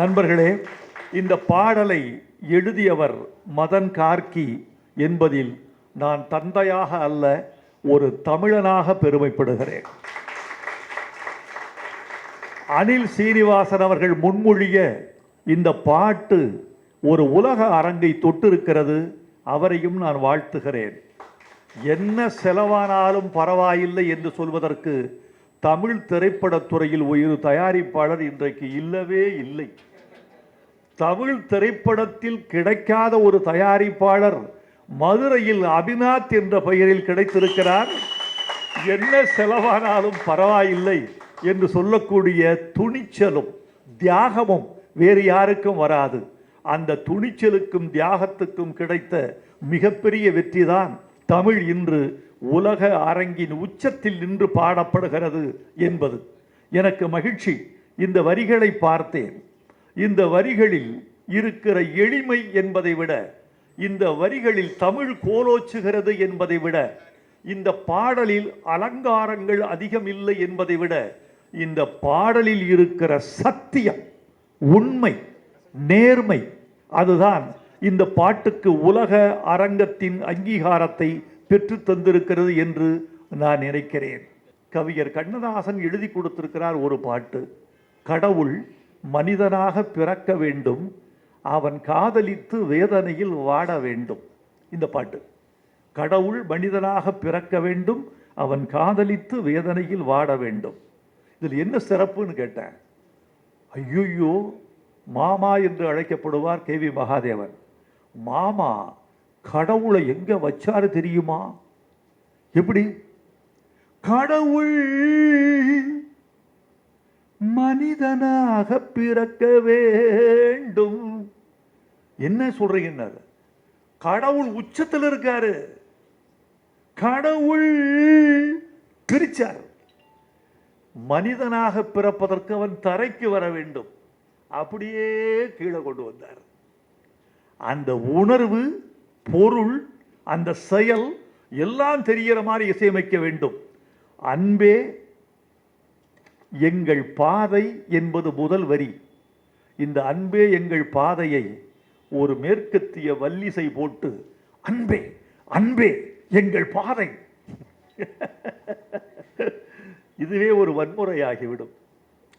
நண்பர்களே இந்த பாடலை எழுதியவர் மதன் கார்கி என்பதில் நான் தந்தையாக அல்ல ஒரு தமிழனாக பெருமைப்படுகிறேன். அனில் சீனிவாசன் அவர்கள் முன்மொழிய இந்த பாட்டு ஒரு உலக அரங்கை தொட்டிருக்கிறது அவரையும் நான் வாழ்த்துகிறேன். என்ன செலவானாலும் பரவாயில்லை என்று சொல்வதற்கு தமிழ் திரைப்படத் துறையில் ஒரு தயாரிப்பாளர் இன்றைக்கு இல்லவே இல்லை. தமிழ் திரைப்படத்தில் கிடைக்காத ஒரு தயாரிப்பாளர் மதுரையில் அபிநாத் என்ற பெயரில் கிடைத்திருக்கிறார். என்ன செலவானாலும் பரவாயில்லை என்று சொல்லக்கூடிய துணிச்சலும் தியாகமும் வேறு யாருக்கும் வராது. அந்த துணிச்சலுக்கும் தியாகத்துக்கும் கிடைத்த மிகப்பெரிய வெற்றிதான் தமிழ் இன்று உலக அரங்கின் உச்சத்தில் நின்று பாடப்படுகிறது என்பது. எனக்கு மகிழ்ச்சி. இந்த வரிகளை பார்த்தேன். இந்த வரிகளில் இருக்கிற எளிமை என்பதை விட இந்த வரிகளில் தமிழ் கோலோச்சுகிறது என்பதை விட இந்த பாடலில் அலங்காரங்கள் அதிகம் இல்லை என்பதை விட இந்த பாடலில் இருக்கிற சத்தியம் உண்மை நேர்மை அதுதான் இந்த பாட்டுக்கு உலக அரங்கத்தின் அங்கீகாரத்தை பெற்று தந்திருக்கிறது என்று நான் நினைக்கிறேன். கவிஞர் கண்ணதாசன் எழுதி கொடுத்திருக்கிறார் ஒரு பாட்டு கடவுள் மனிதனாக பிறக்க வேண்டும். அவன் காதலித்து வேதனையில் வாட வேண்டும். இந்த பாட்டு. கடவுள் மனிதனாக பிறக்க வேண்டும். அவன் காதலித்து வேதனையில் வாட வேண்டும். இதில் என்ன சிறப்புன்னு கேட்டேன். ஐயோ மாமா என்று அழைக்கப்படுவார் கே வி மகாதேவன். மாமா கடவுளை எங்கே வச்சாரு தெரியுமா? எப்படி? கடவுள் மனிதனாக பிறக்க வேண்டும். என்ன சொல்றீங்க? கடவுள் உச்சத்தில் இருக்காரு. கடவுள் பிரிச்சார். மனிதனாக பிறப்பதற்கு அவன் தரைக்கு வர வேண்டும். அப்படியே கீழே கொண்டு வந்தார். அந்த உணர்வு பொருள் அந்த செயல் எல்லாம் தெரிகிற மாதிரி இசையமைக்க வேண்டும். அன்பே எங்கள் பாதை என்பது முதல் வரி. இந்த அன்பே எங்கள் பாதையை ஒரு மேற்கத்திய வல்லிசை போட்டு அன்பே அன்பே எங்கள் பாதை. இதுவே ஒரு வன்முறையாகிவிடும்.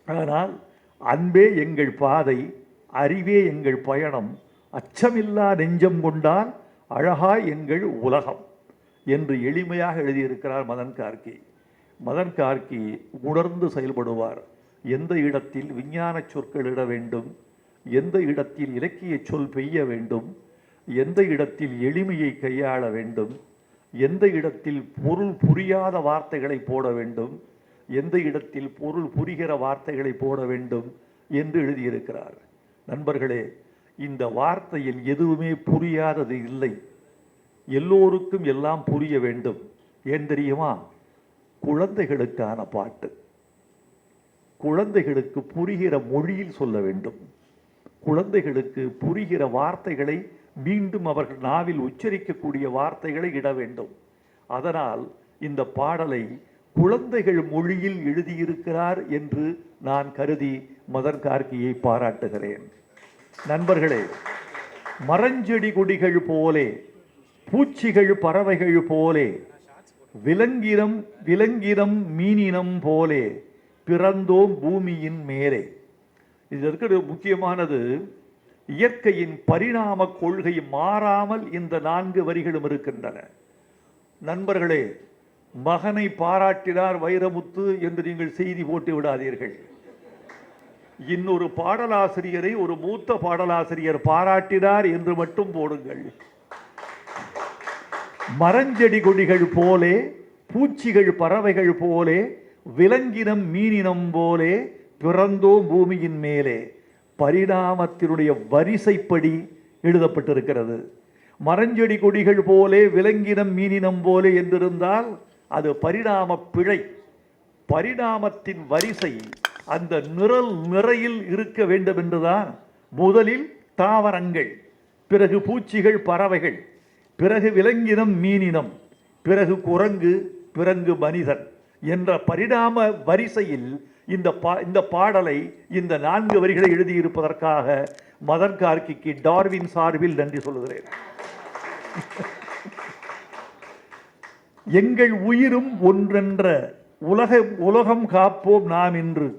ஆனால் அன்பே எங்கள் பாதை அறிவே எங்கள் பயணம் அச்சமில்லா நெஞ்சம் கொண்டால் அழகாய் எங்கள் உலகம் என்று எளிமையாக எழுதியிருக்கிறார் மதன் கார்கே. மதன் கார்கி உணர்ந்து செயல்படுவார். எந்த இடத்தில் விஞ்ஞான சொற்கள் இட வேண்டும்? எந்த இடத்தில் இலக்கிய சொல் பெய்ய வேண்டும்? எந்த இடத்தில் எளிமையை கையாள வேண்டும்? எந்த இடத்தில் பொருள் புரியாத வார்த்தைகளை போட வேண்டும்? எந்த இடத்தில் பொருள் புரிகிற வார்த்தைகளை போட வேண்டும் என்று எழுதியிருக்கிறார். நண்பர்களே இந்த வார்த்தையில் எதுவுமே புரியாதது இல்லை. எல்லோருக்கும் எல்லாம் புரிய வேண்டும். ஏன் தெரியுமா? குழந்தைகளுக்கான பாட்டு. குழந்தைகளுக்கு புரிகிற மொழியில் சொல்ல வேண்டும். குழந்தைகளுக்கு புரிகிற வார்த்தைகளை மீண்டும் அவர்கள் நாவில் உச்சரிக்கக்கூடிய வார்த்தைகளை இட வேண்டும். அதனால் இந்த பாடலை குழந்தைகள் மொழியில் எழுதியிருக்கிறார் என்று நான் கருதி மதன் கார்கியை பாராட்டுகிறேன். நண்பர்களே மரஞ்செடி கொடிகள் போலே பூச்சிகள் பறவைகள் போலே விலங்கினம் விலங்கினம் மீனினம் போலே பிறந்தோம் பூமியின் மேலே. இது இருக்கிற முக்கியமானது இயற்கையின் பரிணாம கொள்கை மாறாமல் இந்த நான்கு வரிகளும் இருக்கின்றன. நண்பர்களே மகனை பாராட்டினார் வைரமுத்து என்று நீங்கள் செய்தி போட்டு விடாதீர்கள். இன்னொரு பாடலாசிரியரை ஒரு மூத்த பாடலாசிரியர் பாராட்டினார் என்று மட்டும் போடுங்கள். மரஞ்செடி கொடிகள் போலே பூச்சிகள் பறவைகள் போலே விலங்கினம் மீனினம் போலே பிறந்தோம் பூமியின் மேலே. பரிணாமத்தினுடைய வரிசைப்படி எழுதப்பட்டிருக்கிறது. மரஞ்செடி கொடிகள் போலே விலங்கினம் மீனினம் போலே என்றிருந்தால் அது பரிணாம பிழை. பரிணாமத்தின் வரிசை அந்த நிரல் நிறையில் இருக்க வேண்டும் என்றுதான் முதலில் தாவரங்கள் பிறகு பூச்சிகள் பறவைகள். பிறகு விலங்கினம் மீனினம் பிறகு குரங்கு பிறங்கு மனிதன் என்ற பரிணாம வரிசையில் இந்த பா இந்த பாடலை இந்த நான்கு வரிகளை எழுதியிருப்பதற்காக மதன் கார்கிக்கு டார்வின் சார்பில் நன்றி சொல்லுகிறேன். எங்கள் உயிரும் ஒன்றென்ற உலக உலகம் காப்போம் நாம் இன்று.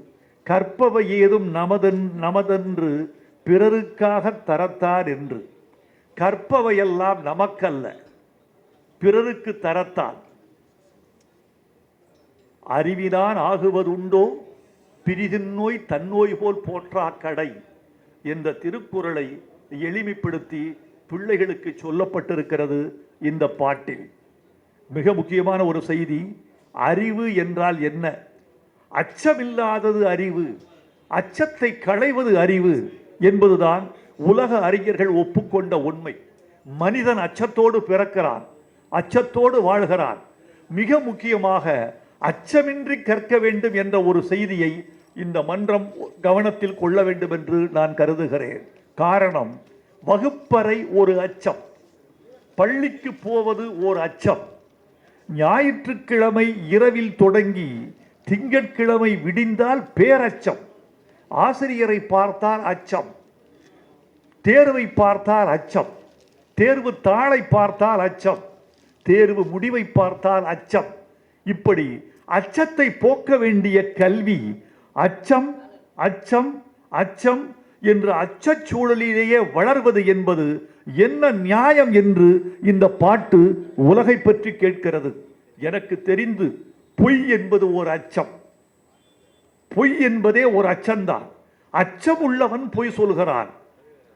கற்பவை ஏதும் நமதன் நமதென்று பிறருக்காக தரத்தார் என்று. கற்பவையெல்லாம் நமக்கல்ல. பிறருக்கு தரத்தான். அறிவிதான் ஆகுவதுண்டோ? பிரிதின்னோய் தன்னோய் போல் போற்றா கடை என்ற திருக்குறளை எளிமைப்படுத்தி பிள்ளைகளுக்கு சொல்லப்பட்டிருக்கிறது இந்த பாட்டில். மிக முக்கியமான ஒரு செய்தி அறிவு என்றால் என்ன? அச்சமில்லாதது அறிவு அச்சத்தை களைவது அறிவு. என்பதுதான் உலக அறிஞர்கள் ஒப்புக்கொண்ட உண்மை. மனிதன் அச்சத்தோடு பிறக்கிறான் அச்சத்தோடு வாழ்கிறான். மிக முக்கியமாக அச்சமின்றி கற்க வேண்டும் என்ற ஒரு செய்தியை இந்த மன்றம் கவனத்தில் கொள்ள வேண்டும் என்று நான் கருதுகிறேன். காரணம் வகுப்பறை ஒரு அச்சம். பள்ளிக்கு போவது ஓர் அச்சம். ஞாயிற்றுக்கிழமை இரவில் தொடங்கி திங்கட்கிழமை விடிந்தால் பேரச்சம். ஆசிரியரை பார்த்தால் அச்சம். தேர்வை பார்த்தால் அச்சம். தேர்வு தாளை பார்த்தால் அச்சம். தேர்வு முடிவை பார்த்தால் அச்சம். இப்படி அச்சத்தை போக்க வேண்டிய கல்வி அச்சம் அச்சம் அச்சம் என்ற அச்சச் சூழலிலேயே வளர்வது என்பது என்ன நியாயம் என்று இந்த பாட்டு உலகை பற்றி கேட்கிறது. எனக்கு தெரிந்து பொய் என்பது ஒரு அச்சம். பொய் என்பதே ஒரு அச்சம்தான் அச்சம் உள்ளவன் பொய் சொல்கிறான்.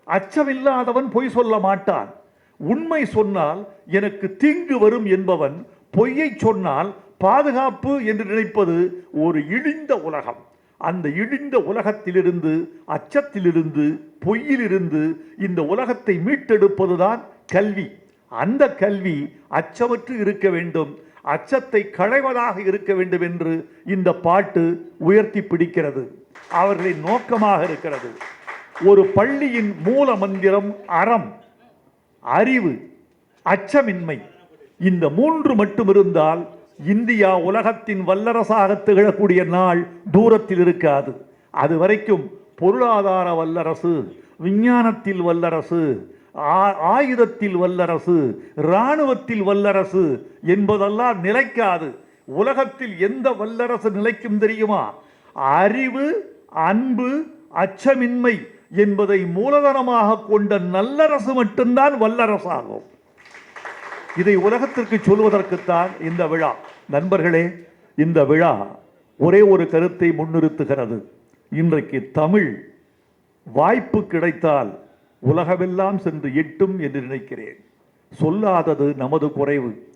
அச்சமில்லாதவன் பொய் சொல்ல மாட்டான். உண்மை சொன்னால் எனக்கு தீங்கு வரும் என்பவன் பொய்யை சொன்னால் பாதுகாப்பு என்று நினைப்பது ஒரு இழிந்த உலகம். அந்த இழிந்த உலகத்திலிருந்து அச்சத்திலிருந்து பொய்யிலிருந்து இந்த உலகத்தை மீட்டெடுப்பதுதான் கல்வி. அந்த கல்வி அச்சமற்று இருக்க வேண்டும். அச்சத்தை களைவதாக இருக்க வேண்டும் என்று இந்த பாட்டு உயர்த்தி பிடிக்கிறது. அவர்களின் நோக்கமாக இருக்கிறது. ஒரு பள்ளியின் மூல மந்திரம் அறம் அறிவு அச்சமின்மை. இந்த மூன்று மட்டும் இருந்தால் இந்தியா உலகத்தின் வல்லரசாக திகழக்கூடிய நாள் தூரத்தில் இருக்காது. அது வரைக்கும் பொருளாதார வல்லரசு விஞ்ஞானத்தில் வல்லரசு ஆயுதத்தில் வல்லரசு இராணுவத்தில் வல்லரசு என்பதெல்லாம் நிலைக்காது. உலகத்தில் எந்த வல்லரசு நிலைக்கும் தெரியுமா? அறிவு அன்பு அச்சமின்மை என்பதை மூலதனமாக கொண்ட நல்லரசு மட்டும்தான் வல்லரசாகும். இதை உலகத்திற்கு சொல்வதற்குத்தான் இந்த விழா. நண்பர்களே இந்த விழா ஒரே ஒரு கருத்தை முன்னிறுத்துகிறது. இன்றைக்கு தமிழ் வாய்ப்பு கிடைத்தால் உலகமெல்லாம் சென்று எட்டும் என்று நினைக்கிறேன். சொல்லாதது நமது குறைவு.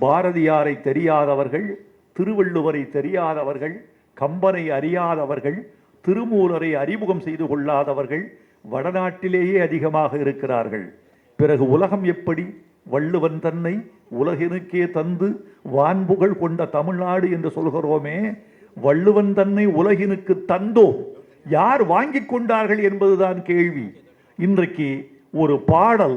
பாரதியாரை தெரியாதவர்கள் திருவள்ளுவரை தெரியாதவர்கள் கம்பனை அறியாதவர்கள் திருமூலரை அறிமுகம் செய்து கொள்ளாதவர்கள் வடநாட்டிலேயே அதிகமாக இருக்கிறார்கள். பிறகு உலகம் எப்படி? வள்ளுவன் தன்னை உலகினுக்கே தந்து வான்புகழ் கொண்ட தமிழ்நாடு என்று சொல்கிறோமே வள்ளுவன் தன்னை உலகினுக்கு தந்தோம். யார் வாங்கிக் கொண்டார்கள் என்பதுதான் கேள்வி. இன்றைக்கு ஒரு பாடல்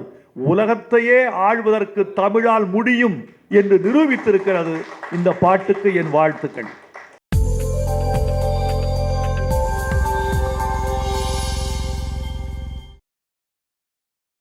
உலகத்தையே ஆழ்வதற்கு தமிழால் முடியும் என்று நிரூபித்திருக்கிறது இந்த பாட்டுக்கு என் வாழ்த்துக்கள்.